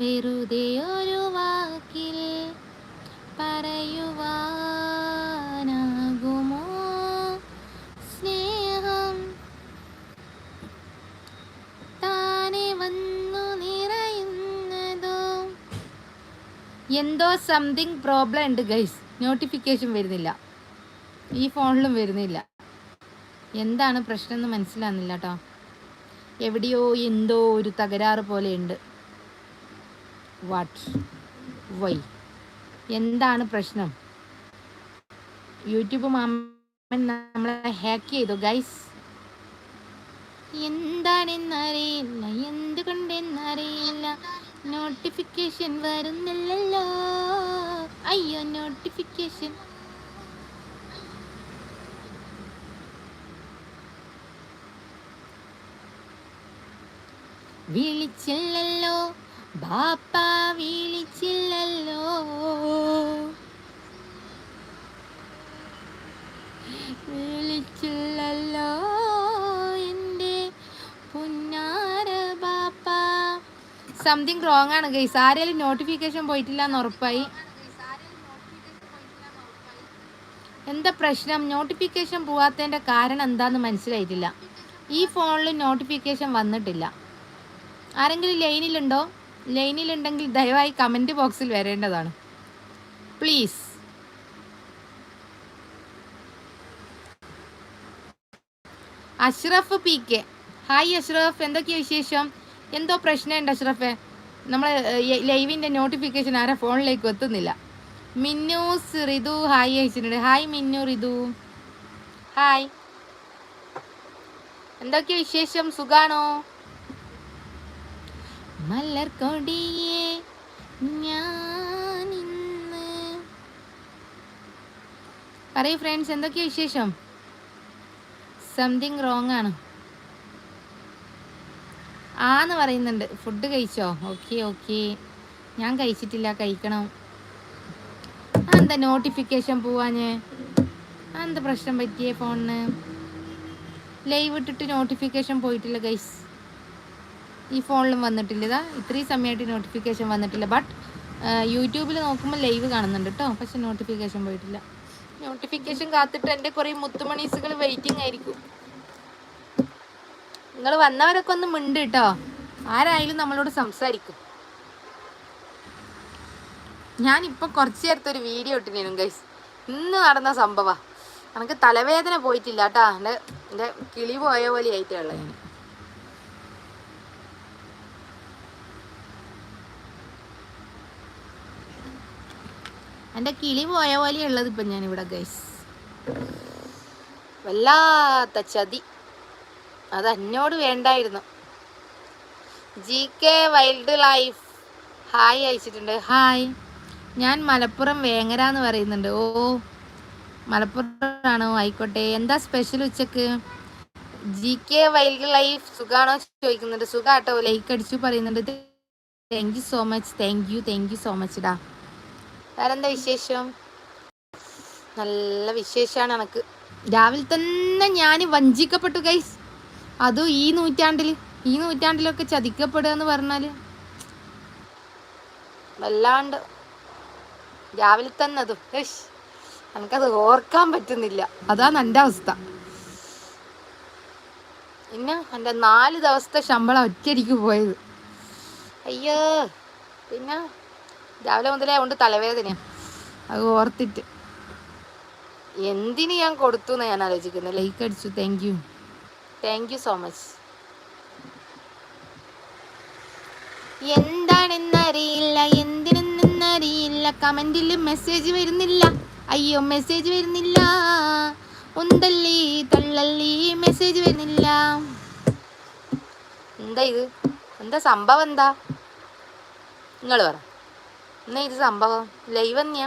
വെറുതെ ഒരു വാക്കിൽ പറയുവാനാകുമോ? സ്നേഹം താനെ വന്നു നിറയുന്നതോ? എന്തോ സംതിങ് പ്രോബ്ലം ഉണ്ട് ഗൈസ് നോട്ടിഫിക്കേഷൻ വരുന്നില്ല. ഈ ഫോണിലും വരുന്നില്ല. എന്താണ് പ്രശ്നം എന്ന് മനസ്സിലാകുന്നില്ല കേട്ടോ എവിടെയോ എന്തോ ഒരു തകരാറ് പോലെയുണ്ട് വാട്ട് വൈ എന്താണ് പ്രശ്നം? യൂട്യൂബ് മാമൻ നമ്മളെ ഹാക്ക് ചെയ്തു ഗൈസ് എന്താണെന്നറിയില്ല എന്തുകൊണ്ടെന്നറിയില്ല. നോട്ടിഫിക്കേഷൻ വരുന്നില്ലല്ലോ. അയ്യോ നോട്ടിഫിക്കേഷൻ വിളിച്ചില്ലല്ലോ. ബാപ്പ വിളിച്ചില്ലല്ലോ. വിളിച്ചില്ലല്ലോ എന്റെ പുന്നാര ബാപ്പ. സംതിങ് റോങ് ആണ് ഗൈസ് ആരെങ്കിലും നോട്ടിഫിക്കേഷൻ പോയിട്ടില്ല എന്ന് ഉറപ്പായി. എന്താ പ്രശ്നം? നോട്ടിഫിക്കേഷൻ പോവാത്തതിന്റെ കാരണം എന്താന്ന് മനസ്സിലായിട്ടില്ല. ഈ ഫോണിൽ നോട്ടിഫിക്കേഷൻ വന്നിട്ടില്ല. ആരെങ്കിലും ലൈനിലുണ്ടോ ലൈനിലുണ്ടെങ്കിൽ ദയവായി കമന്റ് ബോക്സിൽ വരേണ്ടതാണ്. Please. Ashraf P K. Hi Ashraf എന്തൊക്കെയാ വിശേഷം? എന്തോ പ്രശ്നമുണ്ട് അഷ്റഫെ. നമ്മൾ ലൈവിന്റെ നോട്ടിഫിക്കേഷൻ ആരെ ഫോണിലേക്ക് എത്തുന്നില്ല. മിന്നൂസ് റിതു ഹായ് അയച്ചിട്ടുണ്ട്. Hi Minnu Ritu hi. എന്തൊക്കെയാ വിശേഷം? സുഖാണോ? മലർക്കൊടിയെ ഞാൻ ഇന്ന് പറയൂ ഫ്രണ്ട്സ് എന്തൊക്കെയാ വിശേഷം? സംതിങ് റോങ് ആണ്? ആന്ന് പറയുന്നുണ്ട്. ഫുഡ് കഴിച്ചോ? ഓക്കെ ഓക്കെ ഞാൻ കഴിച്ചിട്ടില്ല കഴിക്കണം. എന്താ നോട്ടിഫിക്കേഷൻ പോവാഞ്ഞ്? എന്താ പ്രശ്നം പറ്റിയേ ഫോണിന് ലൈവ് ഇട്ടിട്ട് നോട്ടിഫിക്കേഷൻ പോയിട്ടില്ല ഗൈസ് ഈ ഫോണിലും വന്നിട്ടില്ല. ഇതാ ഇത്രയും സമയമായിട്ട് നോട്ടിഫിക്കേഷൻ വന്നിട്ടില്ല. ബട്ട് യൂട്യൂബിൽ നോക്കുമ്പോൾ ലൈവ് കാണുന്നുണ്ട് കേട്ടോ പക്ഷെ നോട്ടിഫിക്കേഷൻ പോയിട്ടില്ല. നോട്ടിഫിക്കേഷൻ കാത്തിട്ട് എന്റെ കുറേ മുത്തുമണീസുകൾ വെയിറ്റിംഗ് ആയിരിക്കും. നിങ്ങൾ വന്നവരൊക്കെ ഒന്ന് മിണ്ട് കേട്ടോ ആരായാലും നമ്മളോട് സംസാരിക്കും. ഞാനിപ്പോൾ കുറച്ച് നേരത്തെ ഒരു വീഡിയോ ഇട്ടിരുന്നു ഗൈസ് ഇന്ന് നടന്ന സംഭവ. എനിക്ക് തലവേദന പോയിട്ടില്ല കേട്ടോ എന്റെ എന്റെ കിളി പോയ പോലെ ആയിട്ടുള്ള ഞാൻ എന്റെ കിളി പോയ പോലെയുള്ളത് ഇപ്പം ഞാനിവിടെ ഗൈസ് വല്ലാത്ത ചതി. അത് എന്നോട് വേണ്ടായിരുന്നു. G K wildlife hi അയച്ചിട്ടുണ്ട്. ഹായ് ഞാൻ മലപ്പുറം വേങ്ങര എന്ന് പറയുന്നുണ്ട്. ഓ മലപ്പുറമാണോ ആയിക്കോട്ടെ. എന്താ സ്പെഷ്യൽ ഉച്ചയ്ക്ക്? ജി കെ വൈൽഡ് ലൈഫ് സുഖാണോ ചോദിക്കുന്നുണ്ട്. സുഖാട്ടോ? ലൈക്ക് അടിച്ചു പറയുന്നുണ്ട്. Thank you so much thank you thank you so much ഡാ വേറെന്താ വിശേഷം? നല്ല വിശേഷമാണ് എനക്ക്. രാവിലെ തന്നെ ഞാൻ വഞ്ചിക്കപ്പെട്ടു ഗൈസ് അതും ഈ നൂറ്റാണ്ടിൽ ഈ നൂറ്റാണ്ടിലൊക്കെ ചതിക്കപ്പെടുക എന്ന് പറഞ്ഞാൽ വല്ലാണ്ട്. രാവിലെ തന്നെ അതും എനിക്കത് ഓർക്കാൻ പറ്റുന്നില്ല. അതാണ് എന്റെ അവസ്ഥ. പിന്നെ എന്റെ നാല് ദിവസത്തെ ശമ്പളം ഒറ്റയടിക്ക് പോയത്. അയ്യോ. പിന്നെ? രാവിലെ മുതലേ അതുകൊണ്ട് തലവേദനയാണ് അത് ഓർത്തിട്ട്. എന്തിന് ഞാൻ കൊടുത്തു എന്ന് ഞാൻ ആലോചിക്കുന്നത് ലൈക്ക് അടിച്ചു. Thank you thank you so much എന്താണെന്നറിയില്ല എന്തിനെന്നറിയില്ല. കമന്റിൽ മെസ്സേജ് വരുന്നില്ല. അയ്യോ മെസ്സേജ് വരുന്നില്ല. ഉന്തല്ലി തള്ളല്ലി മെസ്സേജ് വരുന്നില്ല. എന്താ ഇത്? എന്താ സംഭവം എന്താ? നിങ്ങൾ പറ. എന്നാ ഇത് സംഭവം? ലൈവ് തന്നെയാ?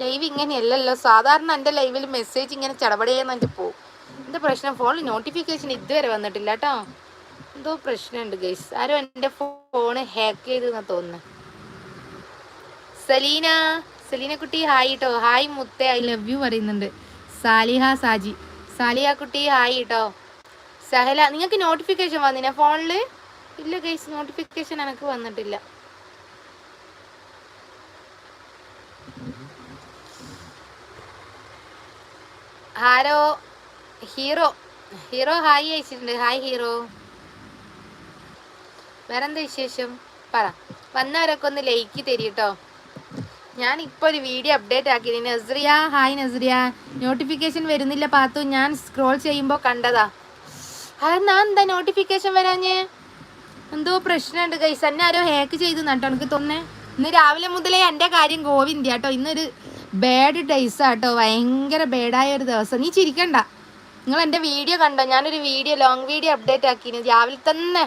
ലൈവ് ഇങ്ങനെയല്ലല്ലോ. സാധാരണ എന്റെ ലൈവിൽ മെസ്സേജ് ഇങ്ങനെ ചടപടയെന്ന് പോകും എന്താ പ്രശ്നം? ഫോണിൽ നോട്ടിഫിക്കേഷൻ ഇതുവരെ വന്നിട്ടില്ല കേട്ടോ എന്തോ പ്രശ്നമുണ്ട് ഗൈസ് ആരോ എന്റെ ഫോണ് ഹാക്ക് ചെയ്തെന്നാ തോന്നുന്നത് സലീന? സലീന കുട്ടി ഹായ് കേട്ടോ ഹായ് മുത്തേ ഐ ലവ് യു പറയുന്നുണ്ട്. സാലിഹ സാജി. സാലിഹ കുട്ടി ഹായ് കേട്ടോ സഹല നിങ്ങൾക്ക് നോട്ടിഫിക്കേഷൻ വന്നില്ല ഫോണിൽ ഇല്ല ഗൈസ് നോട്ടിഫിക്കേഷൻ എനിക്ക് വന്നിട്ടില്ല. ഹാരോ ഹീറോ ഹീറോ ഹായ് അയച്ചിട്ടുണ്ട് ഹായ് ഹീറോ വേറെന്താ വിശേഷം? പറ. വന്നവരൊക്കെ ഒന്ന് ലൈക്ക് തരീട്ടോ. ഞാൻ ഇപ്പോൾ ഒരു വീഡിയോ അപ്ഡേറ്റ് ആക്കി നസ്രിയ ഹായ് നസ്രിയ. നോട്ടിഫിക്കേഷൻ വരുന്നില്ല പാത്തു. ഞാൻ സ്ക്രോൾ ചെയ്യുമ്പോൾ കണ്ടതാ. അതെന്നാ എന്താ നോട്ടിഫിക്കേഷൻ വരാഞ്ഞേ? എന്തോ പ്രശ്നമുണ്ട് കൈസ് എന്നെ ആരോ ഹാക്ക് ചെയ്തു നട്ടോ എനിക്ക് തോന്നേ ഇന്ന് രാവിലെ മുതലേ എന്റെ കാര്യം ഗോവിന്ദ കേട്ടോ ഇന്നൊരു ബാഡ് ഡേയ്സ് ആട്ടോ ഭയങ്കര ബാഡായ ഒരു ദിവസം. നീ ചിരിക്കണ്ട. നിങ്ങൾ എന്റെ വീഡിയോ കണ്ടോ? ഞാനൊരു വീഡിയോ ലോങ് വീഡിയോ അപ്ഡേറ്റ് ആക്കിന്. രാവിലെ തന്നെ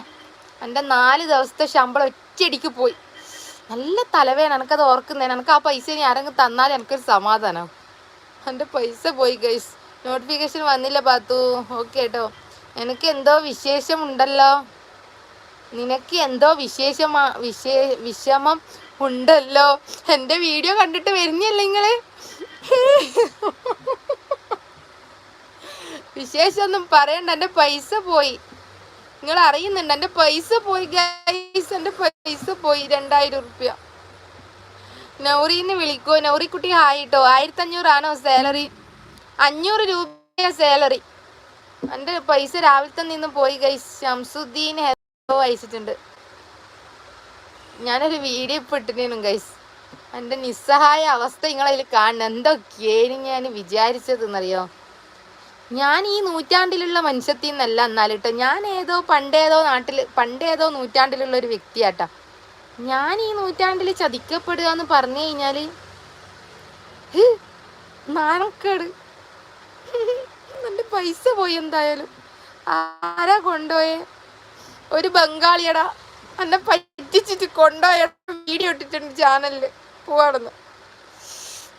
എന്റെ നാല് ദിവസത്തെ ശമ്പളം ഒറ്റയടിക്ക് പോയി. നല്ല തലവേന എനിക്കത് ഓർക്കുന്നത് എനിക്ക് ആ പൈസ ഇനി ആരെങ്കിലും തന്നാൽ എനിക്കൊരു സമാധാനം. എന്റെ പൈസ പോയി ഗൈസ് നോട്ടിഫിക്കേഷൻ വന്നില്ല പാത്തു. ഓക്കെ കേട്ടോ എനിക്ക് എന്തോ വിശേഷമുണ്ടല്ലോ. നിനക്ക് എന്തോ വിശേഷമാ വിശേ വിഷമം ഉണ്ടല്ലോ. എന്റെ വീഡിയോ കണ്ടിട്ട് വരുന്നില്ല നിങ്ങൾ? വിശേഷമൊന്നും പറയണ്ട എന്റെ പൈസ പോയി. നിങ്ങൾ അറിയുന്നുണ്ട് എന്റെ പൈസ പോയി ഗൈസ് എന്റെ പൈസ പോയി രണ്ടായിരം റുപ്യ നൗറീന്ന് വിളിക്കോ നൗറിക്കുട്ടി ആയിട്ടോ ആയിരത്തി അഞ്ഞൂറാണോ സാലറി അഞ്ഞൂറ് രൂപ സാലറി എന്റെ പൈസ രാവിലത്തെ നിന്ന് പോയി ഗൈസ് ഷംസുദ്ദീൻ ഹെലോ അയച്ചിട്ടുണ്ട് ഞാനൊരു വീഡിയോ ഇപ്പൊ ഇട്ടിനു ഗൈസ് എന്റെ നിസ്സഹായ അവസ്ഥ നിങ്ങളതിൽ കാണണം. എന്തൊക്കെയാണ് ഞാൻ വിചാരിച്ചതെന്നറിയോ? ഞാൻ ഈ നൂറ്റാണ്ടിലുള്ള മനുഷ്യത്തിൽ നിന്നല്ല എന്നാലിട്ടോ ഞാൻ ഏതോ പണ്ടേതോ നാട്ടിൽ പണ്ടേതോ നൂറ്റാണ്ടിലുള്ള ഒരു വ്യക്തിയാട്ടോ. ഞാൻ ഈ നൂറ്റാണ്ടിൽ ചതിക്കപ്പെടുക എന്ന് പറഞ്ഞു കഴിഞ്ഞാൽ നാണക്കേട്. എന്റെ പൈസ പോയി എന്തായാലും. ആരാ കൊണ്ടുപോയേ? ഒരു ബംഗാളിയടാ. എന്നെ പറ്റിച്ചിട്ട് കൊണ്ടുപോയ വീഡിയോ ഇട്ടിട്ടുണ്ട് ചാനലിൽ. പോവാണെന്ന്.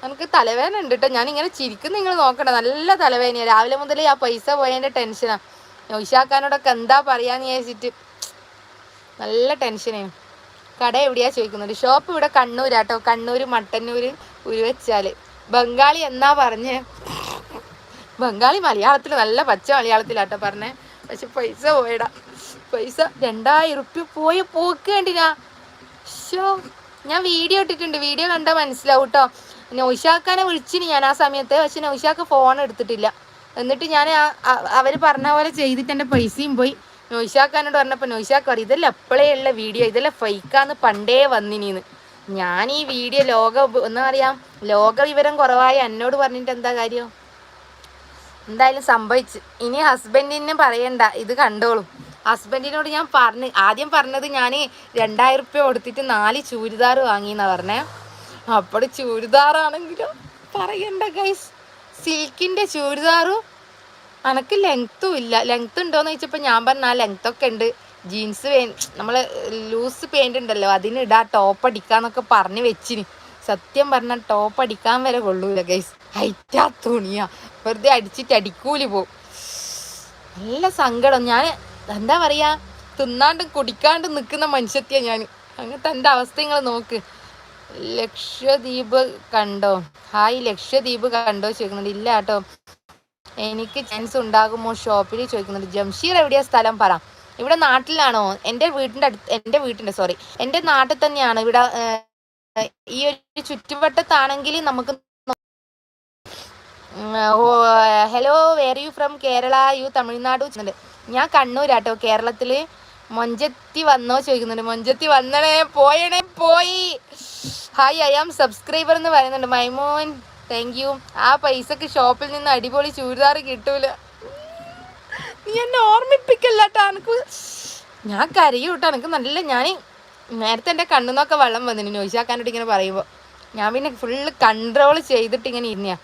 എനിക്ക് തലവേദന ഉണ്ട് കേട്ടോ ഞാൻ ഇങ്ങനെ ചിരിക്കും നിങ്ങൾ നോക്കണ്ട. നല്ല തലവേദനയാണ് രാവിലെ മുതലേ ആ പൈസ പോയതിന്റെ ടെൻഷനാ. നൗഷാക്കാനോടൊക്കെ എന്താ പറയാന്ന് വിചാരിച്ചിട്ട് നല്ല ടെൻഷനാണ് കട എവിടെയാ ചോദിക്കുന്നത്? ഷോപ്പ് ഇവിടെ കണ്ണൂരാട്ടോ. കണ്ണൂർ മട്ടന്നൂര് ഉരുവച്ചാൽ. ബംഗാളി എന്നാ പറഞ്ഞ്? ബംഗാളി മലയാളത്തിൽ നല്ല പച്ച മലയാളത്തിലാട്ടോ പറഞ്ഞേ. പക്ഷെ പൈസ പോയടാ. പൈസ രണ്ടായിരം ഉറുപ്പ്യ പോയി പോക്ക് കണ്ടിനാ. ഷോ ഞാൻ വീഡിയോ ഇട്ടിട്ടുണ്ട്. വീഡിയോ കണ്ടാൽ മനസ്സിലാവും കേട്ടോ നൗഷാക്കാനെ വിളിച്ചിന് ഞാൻ ആ സമയത്ത്. പക്ഷെ നൗഷാക്ക് ഫോൺ എടുത്തിട്ടില്ല. എന്നിട്ട് ഞാൻ അവർ പറഞ്ഞ പോലെ ചെയ്തിട്ട് എന്റെ പൈസയും പോയി. നൗഷാക്കാനോട് പറഞ്ഞപ്പോൾ നൗഷാക്ക് പറയും ഇതെല്ലാം എപ്പോഴേ ഉള്ള വീഡിയോ. ഇതെല്ലാം ഫൈക്കാന്ന് പണ്ടേ വന്നിനീന്ന്. ഞാൻ ഈ വീഡിയോ ലോക എന്താ പറയാ ലോക വിവരം കുറവായ എന്നോട് പറഞ്ഞിട്ട് എന്താ കാര്യം? എന്തായാലും സംഭവിച്ചു. ഇനി ഹസ്ബൻഡിന് പറയണ്ട. ഇത് കണ്ടോളും. ഹസ്ബൻഡിനോട് ഞാൻ പറഞ്ഞ് ആദ്യം പറഞ്ഞത് ഞാൻ രണ്ടായിരം റുപ്യ കൊടുത്തിട്ട് നാല് ചൂരിദാർ വാങ്ങിയെന്നാണ് പറഞ്ഞേ. അപ്പോൾ ചൂരിദാറാണെങ്കിലും? പറയണ്ട ഗൈസ് സിൽക്കിന്റെ ചൂരിദാറും അനക്ക് ലെങ്ത്തും ഇല്ല. ലെങ്ത് ഉണ്ടോയെന്ന് ചോദിച്ചപ്പോൾ ഞാൻ പറഞ്ഞ ആ ലെങ്ത് ഒക്കെ ഉണ്ട്. ജീൻസ് പേ നമ്മൾ ലൂസ് പെയിന്റ് ഉണ്ടല്ലോ അതിന് ഇടാ ടോപ്പ് അടിക്കാന്നൊക്കെ പറഞ്ഞ് വെച്ചിന്. സത്യം പറഞ്ഞാൽ ടോപ്പ് അടിക്കാൻ വരെ കൊള്ളൂല ഗൈസ് ഹൈറ്റാ തുണിയാ. വെറുതെ അടിച്ചിട്ട് അടിക്കൂലി പോവും. നല്ല സങ്കടം. ഞാൻ എന്താ പറയാ തിന്നാണ്ട് കുടിക്കാണ്ട് നിൽക്കുന്ന മനുഷ്യത്തിയാണ് ഞാൻ അങ്ങനത്തെ എന്റെ അവസ്ഥ നിങ്ങൾ നോക്ക്. ലക്ഷദ്വീപ് കണ്ടോ? ഹായ് ലക്ഷദ്വീപ് കണ്ടോ ചോദിക്കുന്നുണ്ട്. ഇല്ല കേട്ടോ. എനിക്ക് ചാൻസ് ഉണ്ടാകുമോ? ഷോപ്പിൽ ചോദിക്കുന്നുണ്ട്. ജംഷീർ എവിടെയാ സ്ഥലം? പറ. ഇവിടെ നാട്ടിലാണോ? എന്റെ വീടിന്റെ അടുത്ത് എന്റെ വീട്ടിന്റെ സോറി എന്റെ നാട്ടിൽ തന്നെയാണ്. ഇവിടെ ഈ ഒരു ചുറ്റുവട്ടത്താണെങ്കിൽ നമുക്ക് hello where you from Kerala you Tamil Nadu ചോദിക്കുന്നുണ്ട് ഞാൻ കണ്ണൂരാട്ടോ. കേരളത്തിൽ മൊഞ്ചത്തി വന്നോ ചോദിക്കുന്നുണ്ട്. മൊഞ്ചത്തി വന്നണേ പോയണേ പോയി. ഹായ് ഐ ആം സബ്സ്ക്രൈബർ എന്ന് പറയുന്നുണ്ട്. മൈമോൻ താങ്ക് യു ആ പൈസക്ക് ഷോപ്പിൽ നിന്ന് അടിപൊളി ചൂരിദാർ കിട്ടൂല. നീ എന്നെ ഓർമ്മിപ്പിക്കല്ലാട്ടോ എനിക്ക് ഞാൻ കരയും കേട്ടോ എനിക്ക് നല്ല ഞാൻ നേരത്തെ എന്റെ കണ്ണുന്നൊക്കെ വെള്ളം വന്നിന് നോയിച്ചാക്കാനോട് ഇങ്ങനെ പറയുമ്പോൾ ഞാൻ പിന്നെ ഫുള്ള് കൺട്രോൾ ചെയ്തിട്ട് ഇങ്ങനെ ഇരുന്നയാ.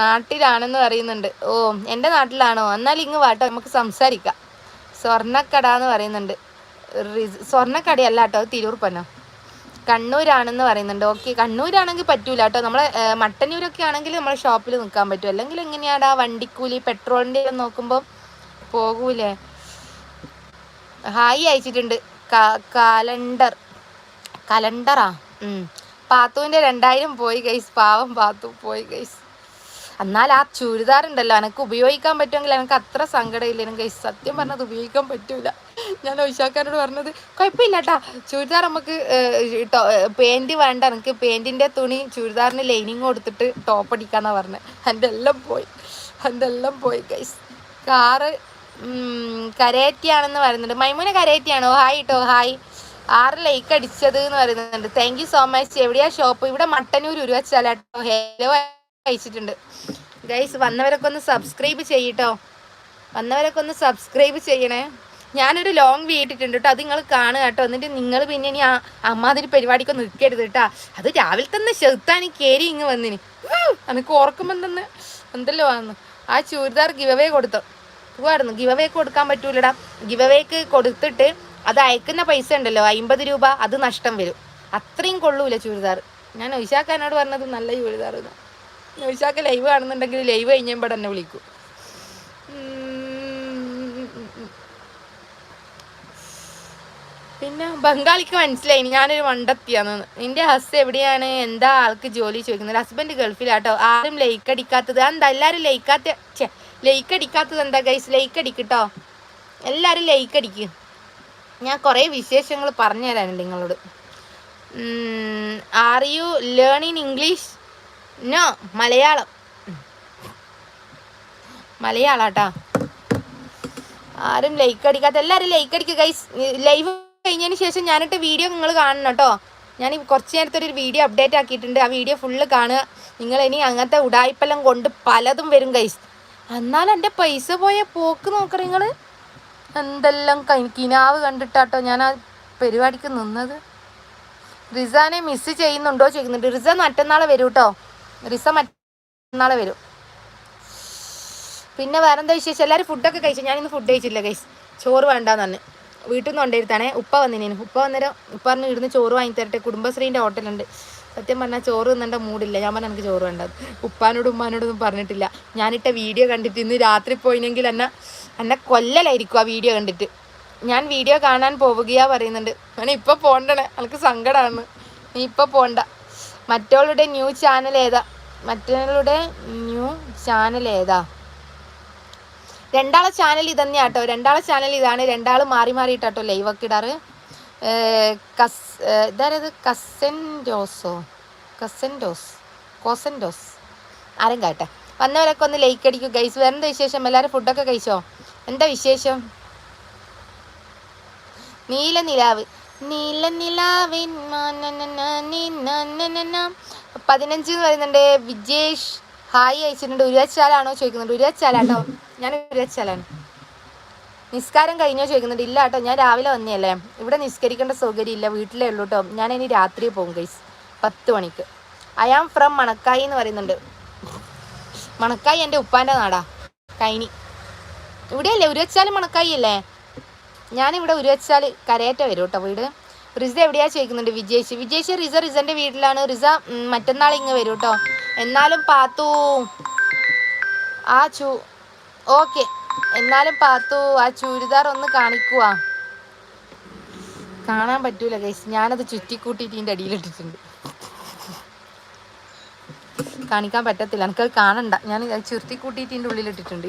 നാട്ടിലാണെന്ന് പറയുന്നുണ്ട്. ഓ എന്റെ നാട്ടിലാണോ? എന്നാൽ ഇങ്ങ് വാട്ടോ നമുക്ക് സംസാരിക്കാം. സ്വർണക്കട എന്ന് പറയുന്നുണ്ട്. സ്വർണക്കടയല്ല കേട്ടോ അത് പന്നോ? കണ്ണൂരാണെന്ന് പറയുന്നുണ്ട്. ഓക്കെ കണ്ണൂരാണെങ്കിൽ പറ്റൂല കേട്ടോ നമ്മളെ മട്ടന്നൂരൊക്കെ ആണെങ്കിൽ നമ്മളെ ഷോപ്പിൽ നിൽക്കാൻ പറ്റും. അല്ലെങ്കിൽ എങ്ങനെയാണ് ആ വണ്ടിക്കൂലി പെട്രോളിന്റെ നോക്കുമ്പോൾ പോകൂലേ? ഹായ് അയച്ചിട്ടുണ്ട്. കലണ്ടർ. കലണ്ടറാ. പാത്തുവിന്റെ രണ്ടായിരം പോയി ഗൈസ്. പാവം പാത്തു പോയി ഗൈസ്. എന്നാൽ ആ ചുരിദാർ ഉണ്ടല്ലോ എനിക്ക് ഉപയോഗിക്കാൻ പറ്റുമെങ്കിൽ എനിക്ക് അത്ര സങ്കടമില്ല. എനിക്ക് സത്യം പറഞ്ഞത് ഉപയോഗിക്കാൻ പറ്റൂല. ഞാൻ ഒഴിച്ചാക്കാനോട് പറഞ്ഞത് കുഴപ്പമില്ല കേട്ടാ ചുരിദാർ നമുക്ക് പെയിന്റ് വേണ്ട. എനിക്ക് പെയിന്റിന്റെ തുണി ചുരിദാറിന് ലൈനിങ് കൊടുത്തിട്ട് ടോപ്പ് അടിക്കാന്നാ പറഞ്ഞത് എന്റെ എല്ലാം പോയി. എന്റെ എല്ലാം പോയി ഗൈസ് കാറ് കരേറ്റിയാണെന്ന് പറയുന്നുണ്ട്. മൈമൂന കരേറ്റിയാണോ? ഹായ് കേട്ടോ ഹായ് ആറ് ലൈക്ക് അടിച്ചത് എന്ന് പറയുന്നുണ്ട്. താങ്ക് യു സോ മച്ച് എവിടെയാ ഷോപ്പ് ഇവിടെ മട്ടന്നൂർ ഉരുവച്ചാലാട്ടോ. ഹലോ അയച്ചിട്ടുണ്ട് ഗൈസ് വന്നവരൊക്കെ ഒന്ന് സബ്സ്ക്രൈബ് ചെയ്യട്ടോ. വന്നവരൊക്കെ ഒന്ന് സബ്സ്ക്രൈബ് ചെയ്യണേ. ഞാനൊരു ലോങ് വീട്ടിട്ടുണ്ട് കേട്ടോ അത് നിങ്ങൾ കാണുക കേട്ടോ എന്നിട്ട് നിങ്ങൾ പിന്നെ ഇനി ആ അമ്മാതിരി പരിപാടിക്ക് നിൽക്കരുത് കേട്ടോ അത് രാവിലെ തന്നെ ചെറുത്താനി കയറി ഇങ്ങ് വന്നിന്. എനിക്ക് ഓർക്കുമ്പം തന്നെ എന്തല്ലോ വന്നു ആ ചുരിദാർ ഗിവവേ കൊടുത്തു. പോവായിരുന്നു. ഗിവവേ കൊടുക്കാൻ പറ്റൂലടാ. ഗിവവേക്ക് കൊടുത്തിട്ട് അത് അയക്കുന്ന പൈസ ഉണ്ടല്ലോ. അമ്പത് രൂപ. അത് നഷ്ടം വരും. അത്രയും കൊള്ളൂല ചുരിദാർ. ഞാൻ ഒഴിശാക്കാനോട് പറഞ്ഞത് നല്ല ചുരിദാർ ഒഴിശാക്ക ലൈവ് കാണുന്നുണ്ടെങ്കിൽ ലൈവ് കഴിഞ്ഞപ്പോൾ എന്നെ വിളിക്കൂ. ഉം. പിന്നെ ബംഗാളിക്ക് മനസ്സിലായി ഞാനൊരു വണ്ടത്തിയാന്ന്. നിന്റെ ഹസ് എവിടെയാണ്? എന്താ ആൾക്ക് ജോലി ചോദിക്കുന്നത്? ഹസ്ബൻഡ് ഗൾഫിലാട്ടോ. ആരും ലൈക്ക് അടിക്കാത്തത്. എന്താ എല്ലാവരും ലൈക്കാത്ത ലൈക്ക് അടിക്കാത്തത് എന്താ ഗൈസ് ലൈക്ക് അടിക്കട്ടോ. എല്ലാവരും ലൈക്ക് അടിക്ക്. ഞാൻ കുറേ വിശേഷങ്ങൾ പറഞ്ഞു തരാനുണ്ട് നിങ്ങളോട് are you learning English no Malayalam. മലയാളാട്ടാ. ആരും ലൈക്ക് അടിക്കാത്ത എല്ലാവരും ലൈക്ക് അടിക്കുക ഗൈസ് ലൈവ് കഴിഞ്ഞതിന് ശേഷം ഞാനിട്ട് വീഡിയോ നിങ്ങൾ കാണണം കേട്ടോ ഞാൻ കുറച്ച് നേരത്തെ ഒരു വീഡിയോ അപ്ഡേറ്റ് ആക്കിയിട്ടുണ്ട്. ആ വീഡിയോ ഫുള്ള് കാണുക. നിങ്ങൾ ഇനി അങ്ങനത്തെ ഉടായ്പെല്ലാം കൊണ്ട് പലതും വരും ഗൈസ് എന്നാൽ എന്റെ പൈസ പോയ പോക്ക് നോക്കറ നിങ്ങൾ എന്തെല്ലാം കിനാവ് കണ്ടിട്ടാട്ടോ ഞാൻ ആ പരിപാടിക്ക് നിന്നത്. റിസാനെ മിസ് ചെയ്യുന്നുണ്ടോ ചെയ്യുന്നുണ്ട് റിസ മറ്റന്നാളെ വരും കേട്ടോ റിസ മറ്റന്നാളെ വരും. പിന്നെ വേറെ എന്താ വിശേഷം? എല്ലാവരും ഫുഡൊക്കെ കഴിച്ചു? ഞാനിന്ന് ഫുഡ് കഴിച്ചില്ല കൈസ് ചോറ് വേണ്ടാന്ന് പറഞ്ഞു. വീട്ടിൽ നിന്ന് കൊണ്ടുവരുത്താണേ. ഉപ്പ വന്നിനേനു. ഉപ്പ വന്നേരം ഉപ്പ പറഞ്ഞ് ഇവിടുന്ന് ചോറ് വാങ്ങി തരട്ടെ. കുടുംബശ്രീന്റെ ഹോട്ടലുണ്ട്. സത്യം പറഞ്ഞാൽ ചോറ് തിന്നേണ്ട മൂടില്ല. ഞാൻ പറഞ്ഞാൽ എനിക്ക് ചോറ് വേണ്ടത് ഉപ്പാനോടും ഉമ്മാനോടൊന്നും പറഞ്ഞിട്ടില്ല. ഞാനിട്ട വീഡിയോ കണ്ടിട്ട് ഇന്ന് രാത്രി പോയിനെങ്കിൽ എന്നെ എന്നെ കൊല്ലലായിരിക്കും ആ വീഡിയോ കണ്ടിട്ട്. ഞാൻ വീഡിയോ കാണാൻ പോവുകയാ പറയുന്നുണ്ട്. ഞാൻ ഇപ്പോൾ പോണ്ടണേ. എനിക്ക് സങ്കടമാണ് നീ ഇപ്പോൾ പോണ്ട. മറ്റവളുടെ ന്യൂ ചാനൽ ഏതാ? മറ്റുള്ളവരുടെ ന്യൂ ചാനൽ ഏതാ? രണ്ടാളെ ചാനൽ ഇതന്നെയാ കേട്ടോ രണ്ടാളെ ചാനൽ ഇതാണ്. രണ്ടാൾ മാറി മാറിയിട്ടാട്ടോ ലൈവ് ഒക്കെ ഇടാറ്. ഇതാരത്? കസൻ ഡോസോ കസൻ ഡോസ് കോസൻ ഡോസ് ആരും കേട്ടെ. വന്നവരൊക്കെ ഒന്ന് ലൈക്ക് അടിക്കും. ഗൈസ് വേറെ എന്താ വിശേഷം എല്ലാവരും ഫുഡൊക്കെ കഴിച്ചോ? എന്താ വിശേഷം? നീല നിലാവ്. നീല നിലാവിൻ. പതിനഞ്ച് എന്ന് പറയുന്നുണ്ട് വിജേഷ് ഹായ് അയച്ചിട്ടുണ്ട്. ഉരുവച്ചാലാണോ ചോദിക്കുന്നുണ്ട്. ഉരുവച്ചാലാട്ടോ ഞാൻ ഉരുവച്ചാലാണ് നിസ്കാരം കഴിഞ്ഞോ ചോദിക്കുന്നുണ്ട്. ഇല്ല കേട്ടോ ഞാൻ രാവിലെ വന്നെയല്ലേ ഇവിടെ നിസ്കരിക്കേണ്ട സൗകര്യം ഇല്ല. വീട്ടിലേ ഉള്ളൂ കേട്ടോ. ഞാൻ ഇനി രാത്രി പോകും ഗൈസ് പത്ത് മണിക്ക്. ഐ ആം ഫ്രം മണക്കായി എന്ന് പറയുന്നുണ്ട്. മണക്കായി എന്റെ ഉപ്പാന്റെ നാടാ. കൈനി. ഇവിടെയല്ലേ? ഉരുവച്ചാലും മണക്കായി അല്ലേ? ഞാനിവിടെ ഉരുവച്ചാൽ കരയേറ്റ വരും കേട്ടോ വീട്. റിസ എവിടെയാ ചോദിക്കുന്നുണ്ട് വിജേഷ്. വിജേഷ് റിസ റിസന്റെ വീട്ടിലാണ്. റിസ മറ്റന്നാൾ ഇങ്ങ് വരും കേട്ടോ എന്നാലും പാത്തു ആ ചു ഓക്കെ. എന്നാലും പാത്തു ആ ചുരിദാർ ഒന്ന് കാണിക്കുക കാണാൻ പറ്റൂല ഗൈസ്. ഞാനത് ചുറ്റിക്കൂട്ടിയിട്ട് ഇതിന്റെ അടിയിലിട്ടിട്ടുണ്ട്. കാണിക്കാൻ പറ്റത്തില്ല. എനിക്കത് കാണണ്ട. ഞാൻ ചുരുത്തി കൂട്ടിയിട്ട് ഇതിന്റെ ഉള്ളിലിട്ടിട്ടുണ്ട്.